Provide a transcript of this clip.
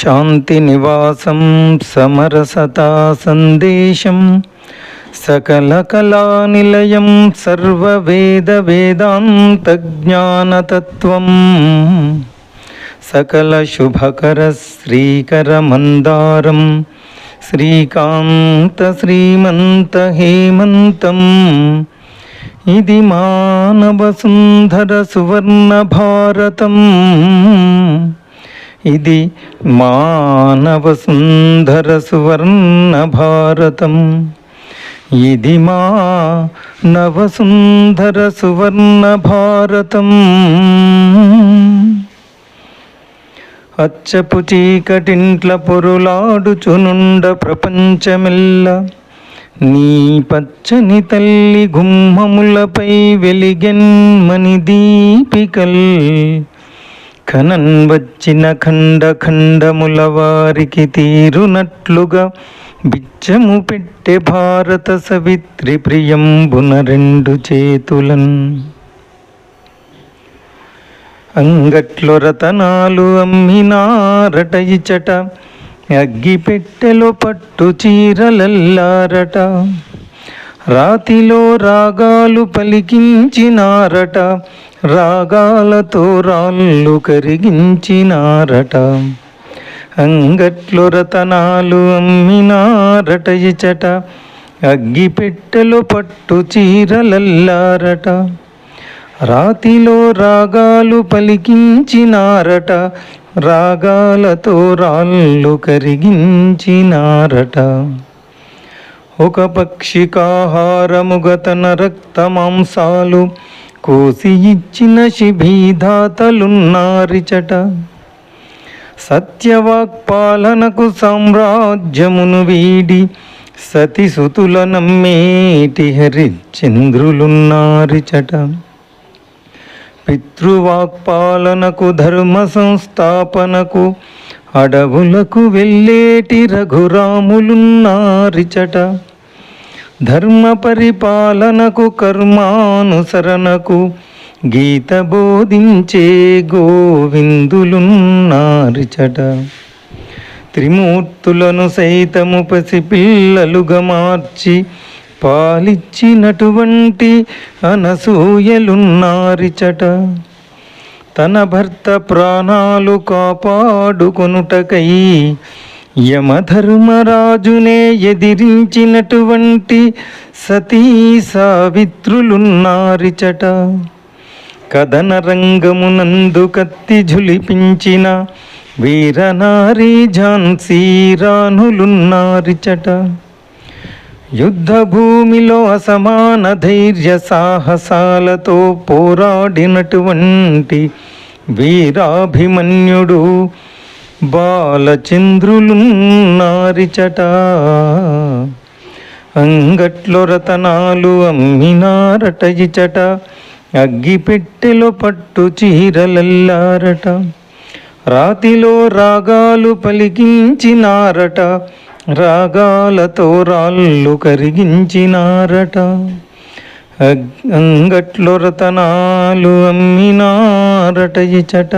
శాంతినివాసం సమరసతా సందేశం सकलकलानिलयं सर्ववेदवेदान्तज्ञानतत्त्वम् सकलशुभकरश्रीकरमन्दारं श्रीकान्तश्रीमन्तहेमन्तम् ఇది మానవసుందర సువర్ణభారతం ఇది మానవ సున్ధర సువర్ణ భారతం. ఇది మా నవసుందర సువర్ణ భారతం. అచ్చపు చీకటింట్ల పొరులాడుచునుండ ప్రపంచమెల్ల. నీ పచ్చని తల్లి గుమ్మములపై వెలిగెన్మని దీపికల్. కనన్ వచ్చిన ఖండ ఖండముల వారికి తీరునట్లుగా బిచ్చము పెట్టె భారత సవిత్రి ప్రియంబున రెండు చేతులన్. అంగట్లో రతనాలు అమ్మినారట ఇచట అగ్గి పెట్టెలో పట్టు చీరలల్లారట. రాతిలో రాగాలు పలికించినారట రాగాలతో రాళ్ళు కరిగించినారట. అంగట్లో రతనాలు అమ్మినారట ఇచట అగ్గిపెట్టెలో పట్టు చీరలల్లారట. రాతిలో రాగాలు పలికించినారట. రాగాలతో రాళ్ళు కరిగించినారట. ఒక పక్షికాహారముగ తన రక్త మాంసాలు కోసి ఇచ్చిన శిభీదాతలున్నారిచట సత్యవాక్పాలనకు సామ్రాజ్యమును వీడి సతిసుతుల నమ్మేటి హరిచంద్రులున్నారిచట పితృవాక్పాలనకు ధర్మ సంస్థాపనకు అడవులకు వెళ్ళేటి రఘురాములున్నారిచట. ధర్మ పరిపాలనకు కర్మానుసరణకు గీత బోధించే గోవిందులున్నారిచట త్రిమూర్తులను సైతము పసిపిల్లలుగా మార్చి పాలిచ్చినటువంటి అనసూయలున్నారిచట తన భర్త ప్రాణాలు కాపాడుకొనుటకై యమధర్మరాజునే ఎదిరించినటువంటి సతీ సావిత్రులున్నారిచట. కథన రంగమునందు కత్తి ఝులిపించిన వీరనారీ ఝాన్సీ రాణులున్నారిచట. యుద్ధ అసమాన ధైర్య సాహసాలతో పోరాడినటువంటి వీరాభిమన్యుడు బాలచంద్రులున్నారిచట. అంగట్లో రతనాలు అమ్మినారట ఇచట అగ్గిపెట్టెలో పట్టు చీరలల్లారట. రాతిలో రాగాలు పలికించినారట. రాగాలతో రాళ్ళు కరిగించినారట. అగ్- అంగట్లో రతనాలు అమ్మినారట ఇచట